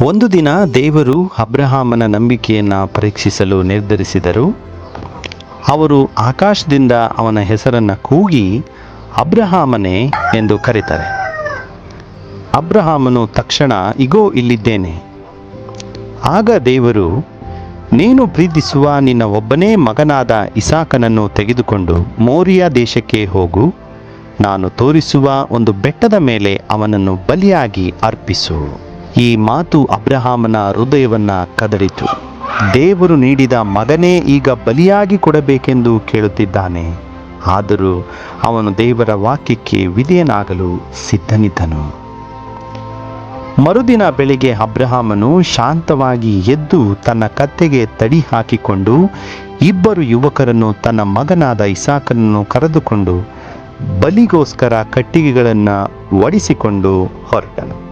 ಒಂದು ದಿನ ದೇವರು ಅಬ್ರಹಾಮನ ನಂಬಿಕೆಯನ್ನು ಪರೀಕ್ಷಿಸಲು ನಿರ್ಧರಿಸಿದರು. ಅವರು ಆಕಾಶದಿಂದ ಅವನ ಹೆಸರನ್ನು ಕೂಗಿ ಅಬ್ರಹಾಮನೇ ಎಂದು ಕರೀತಾರೆ. ಅಬ್ರಹಾಮನು ತಕ್ಷಣ, ಇಗೋ, ಇಲ್ಲಿದ್ದೇನೆ. ಆಗ ದೇವರು, ನೀನು ಪ್ರೀತಿಸುವ ನಿನ್ನ ಒಬ್ಬನೇ ಮಗನಾದ ಇಸಾಕನನ್ನು ತೆಗೆದುಕೊಂಡು ಮೋರಿಯಾ ದೇಶಕ್ಕೆ ಹೋಗು. ನಾನು ತೋರಿಸುವ ಒಂದು ಬೆಟ್ಟದ ಮೇಲೆ ಅವನನ್ನು ಬಲಿಯಾಗಿ ಅರ್ಪಿಸು. ಈ ಮಾತು ಅಬ್ರಹಾಮನ ಹೃದಯವನ್ನ ಕದಡಿತು. ದೇವರು ನೀಡಿದ ಮಗನೇ ಈಗ ಬಲಿಯಾಗಿ ಕೊಡಬೇಕೆಂದು ಕೇಳುತ್ತಿದ್ದಾನೆ. ಆದರೂ ಅವನು ದೇವರ ವಾಕ್ಯಕ್ಕೆ ವಿಧೇಯನಾಗಲು ಸಿದ್ಧನಿದ್ದನು. ಮರುದಿನ ಬೆಳಿಗ್ಗೆ ಅಬ್ರಹಾಮನು ಶಾಂತವಾಗಿ ಎದ್ದು ತನ್ನ ಕತ್ತೆಗೆ ತಡಿ ಹಾಕಿಕೊಂಡು ಇಬ್ಬರು ಯುವಕರನ್ನು ತನ್ನ ಮಗನಾದ ಇಸಾಕನನ್ನು ಕರೆದುಕೊಂಡು ಬಲಿಗೋಸ್ಕರ ಕಟ್ಟಿಗೆಗಳನ್ನು ಒಡಿಸಿಕೊಂಡು ಹೊರಟನು.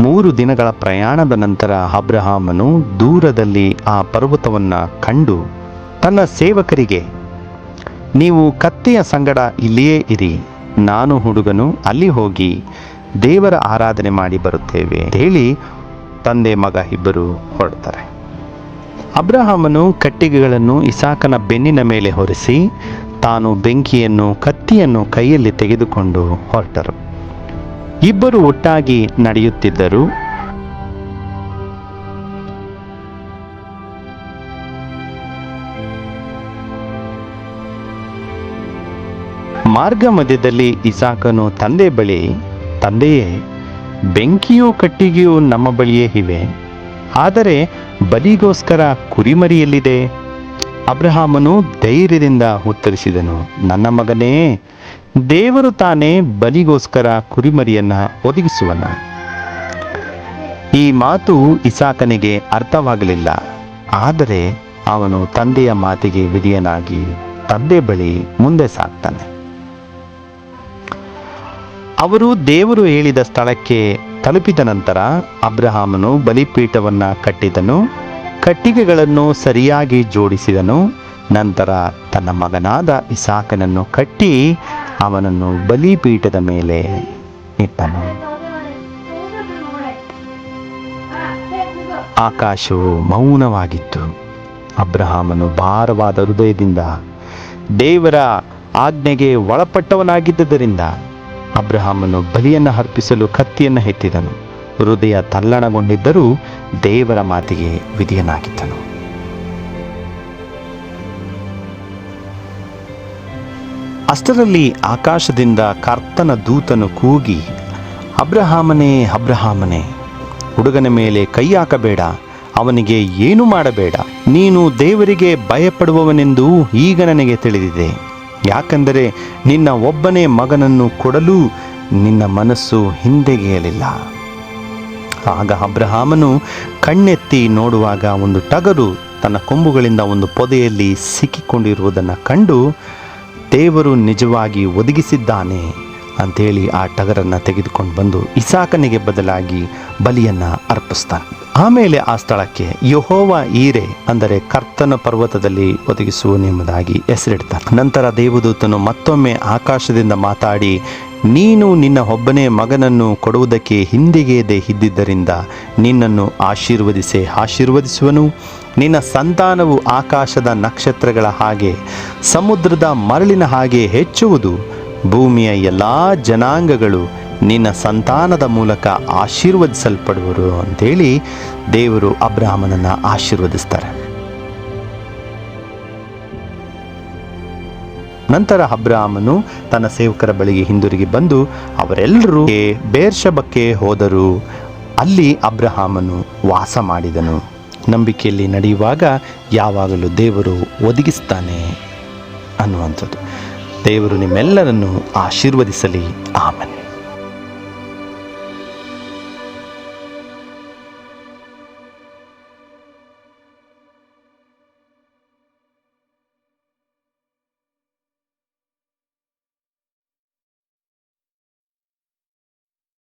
ಮೂರು ದಿನಗಳ ಪ್ರಯಾಣದ ನಂತರ ಅಬ್ರಹಾಮನು ದೂರದಲ್ಲಿ ಆ ಪರ್ವತವನ್ನು ಕಂಡು ತನ್ನ ಸೇವಕರಿಗೆ, ನೀವು ಕತ್ತೆಯ ಸಂಗಡ ಇಲ್ಲಿಯೇ ಇರಿ, ನಾನು ಹುಡುಗನು ಅಲ್ಲಿ ಹೋಗಿ ದೇವರ ಆರಾಧನೆ ಮಾಡಿ ಬರುತ್ತೇವೆ ಹೇಳಿ ತಂದೆ ಮಗ ಇಬ್ಬರು ಹೊರಡ್ತಾರೆ. ಅಬ್ರಹಾಮನು ಕಟ್ಟಿಗೆಗಳನ್ನು ಇಸಾಕನ ಬೆನ್ನಿನ ಮೇಲೆ ಹೊರಿಸಿ ತಾನು ಬೆಂಕಿಯನ್ನು ಕತ್ತಿಯನ್ನು ಕೈಯಲ್ಲಿ ತೆಗೆದುಕೊಂಡು ಹೊರಟರು. ಇಬ್ಬರು ಒಟ್ಟಾಗಿ ನಡೆಯುತ್ತಿದ್ದರು. ಮಾರ್ಗ ಮಧ್ಯದಲ್ಲಿ ಇಸಾಕನು ತಂದೆ ಬಳಿ, ತಂದೆಯೇ, ಬೆಂಕಿಯೂ ಕಟ್ಟಿಗೆಯೂ ನಮ್ಮ ಬಳಿಯೇ ಇವೆ. ಆದರೆ ಬಲಿಗೋಸ್ಕರ ಕುರಿಮರಿಯಲ್ಲಿದೆ. ಅಬ್ರಹಾಮನು ಧೈರ್ಯದಿಂದ ಉತ್ತರಿಸಿದನು, ನನ್ನ ಮಗನೇ ದೇವರು ತಾನೇ ಬಲಿಗೋಸ್ಕರ ಕುರಿಮರಿಯನ್ನ ಒದಗಿಸುವನ. ಈ ಮಾತು ಇಸಾಕನಿಗೆ ಅರ್ಥವಾಗಲಿಲ್ಲ. ಆದರೆ ಅವನು ತಂದೆಯ ಮಾತಿಗೆ ವಿಧಿಯನಾಗಿ ತಂದೆ ಬಳಿ ಮುಂದೆ ಸಾಕ್ತಾನೆ. ಅವರು ದೇವರು ಹೇಳಿದ ಸ್ಥಳಕ್ಕೆ ತಲುಪಿದ ನಂತರ ಅಬ್ರಹಾಮನು ಬಲಿಪೀಠವನ್ನ ಕಟ್ಟಿದನು, ಕಟ್ಟಿಗೆಗಳನ್ನು ಸರಿಯಾಗಿ ಜೋಡಿಸಿದನು. ನಂತರ ತನ್ನ ಮಗನಾದ ಇಸಾಕನನ್ನು ಕಟ್ಟಿ ಅವನನ್ನು ಬಲಿಪೀಠದ ಮೇಲೆ ಇಟ್ಟನು. ಆಕಾಶವು ಮೌನವಾಗಿತ್ತು. ಅಬ್ರಹಾಮನು ಭಾರವಾದ ಹೃದಯದಿಂದ ದೇವರ ಆಜ್ಞೆಗೆ ಒಳಪಟ್ಟವನಾಗಿದ್ದರಿಂದ ಅಬ್ರಹಾಮನು ಬಲಿಯನ್ನು ಅರ್ಪಿಸಲು ಕತ್ತಿಯನ್ನು ಎತ್ತಿದನು. ಹೃದಯ ತಲ್ಲಣಗೊಂಡಿದ್ದರೂ ದೇವರ ಮಾತಿಗೆ ವಿಧಿಯನಾಗಿದ್ದನು. ಅಷ್ಟರಲ್ಲಿ ಆಕಾಶದಿಂದ ಕರ್ತನ ದೂತನು ಕೂಗಿ, ಅಬ್ರಹಾಮನೇ ಅಬ್ರಹಾಮನೇ, ಹುಡುಗನ ಮೇಲೆ ಕೈ ಹಾಕಬೇಡ, ಅವನಿಗೆ ಏನು ಮಾಡಬೇಡ. ನೀನು ದೇವರಿಗೆ ಭಯಪಡುವವನೆಂದು ಈಗ ನನಗೆ ತಿಳಿದಿದೆ. ಯಾಕಂದರೆ ನಿನ್ನ ಒಬ್ಬನೇ ಮಗನನ್ನು ಕೊಡಲು ನಿನ್ನ ಮನಸ್ಸು ಹಿಂದೆಗೆಯಲಿಲ್ಲ ಆಗ ಅಬ್ರಹಾಮನು ಕಣ್ಣೆತ್ತಿ ನೋಡುವಾಗ ಒಂದು ಟಗರು ತನ್ನ ಕೊಂಬುಗಳಿಂದ ಒಂದು ಪೊದೆಯಲ್ಲಿ ಸಿಕ್ಕಿಕೊಂಡಿರುವುದನ್ನು ಕಂಡು ದೇವರು ನಿಜವಾಗಿ ಒದಗಿಸಿದ್ದಾನೆ ಅಂಥೇಳಿ ಆ ಟಗರನ್ನು ತೆಗೆದುಕೊಂಡು ಬಂದು ಇಸಾಕನಿಗೆ ಬದಲಾಗಿ ಬಲಿಯನ್ನು ಅರ್ಪಿಸ್ತಾನೆ. ಆಮೇಲೆ ಆ ಸ್ಥಳಕ್ಕೆ ಯಹೋವ ಈರೆ ಅಂದರೆ ಕರ್ತನ ಪರ್ವತದಲ್ಲಿ ಒದಗಿಸುವ ನಿಮ್ಮದಾಗಿ ಹೆಸರಿಡ್ತಾನೆ. ನಂತರ ದೇವದೂತನು ಮತ್ತೊಮ್ಮೆ ಆಕಾಶದಿಂದ ಮಾತಾಡಿ, ನೀನು ನಿನ್ನ ಒಬ್ಬನೇ ಮಗನನ್ನು ಕೊಡುವುದಕ್ಕೆ ಹಿಂದಿಗೆಯದೆ ಇದ್ದಿದ್ದರಿಂದ ನಿನ್ನನ್ನು ಆಶೀರ್ವದಿಸೆ, ಆಶೀರ್ವದಿಸುವನು. ನಿನ್ನ ಸಂತಾನವು ಆಕಾಶದ ನಕ್ಷತ್ರಗಳ ಹಾಗೆ, ಸಮುದ್ರದ ಮರಳಿನ ಹಾಗೆ ಹೆಚ್ಚುವುದು. ಭೂಮಿಯ ಎಲ್ಲ ಜನಾಂಗಗಳು ನಿನ್ನ ಸಂತಾನದ ಮೂಲಕ ಆಶೀರ್ವದಿಸಲ್ಪಡುವರು ಅಂತೇಳಿ ದೇವರು ಅಬ್ರಾಹ್ಮನನ್ನು ಆಶೀರ್ವದಿಸ್ತಾರೆ. ನಂತರ ಅಬ್ರಾಹ್ಮನು ತನ್ನ ಸೇವಕರ ಬಳಿಗೆ ಹಿಂದಿರುಗಿ ಬಂದು ಅವರೆಲ್ಲರೂ ಬೇರ್ಷಬಕ್ಕೆ ಹೋದರು. ಅಲ್ಲಿ ಅಬ್ರಹಾಮನು ವಾಸ ಮಾಡಿದನು. ನಂಬಿಕೆಯಲ್ಲಿ ನಡೆಯುವಾಗ ಯಾವಾಗಲೂ ದೇವರು ಒದಗಿಸ್ತಾನೆ ಅನ್ನುವಂಥದ್ದು. ದೇವರು ನಿಮ್ಮೆಲ್ಲರನ್ನು ಆಶೀರ್ವದಿಸಲಿ. ಆಮನ್.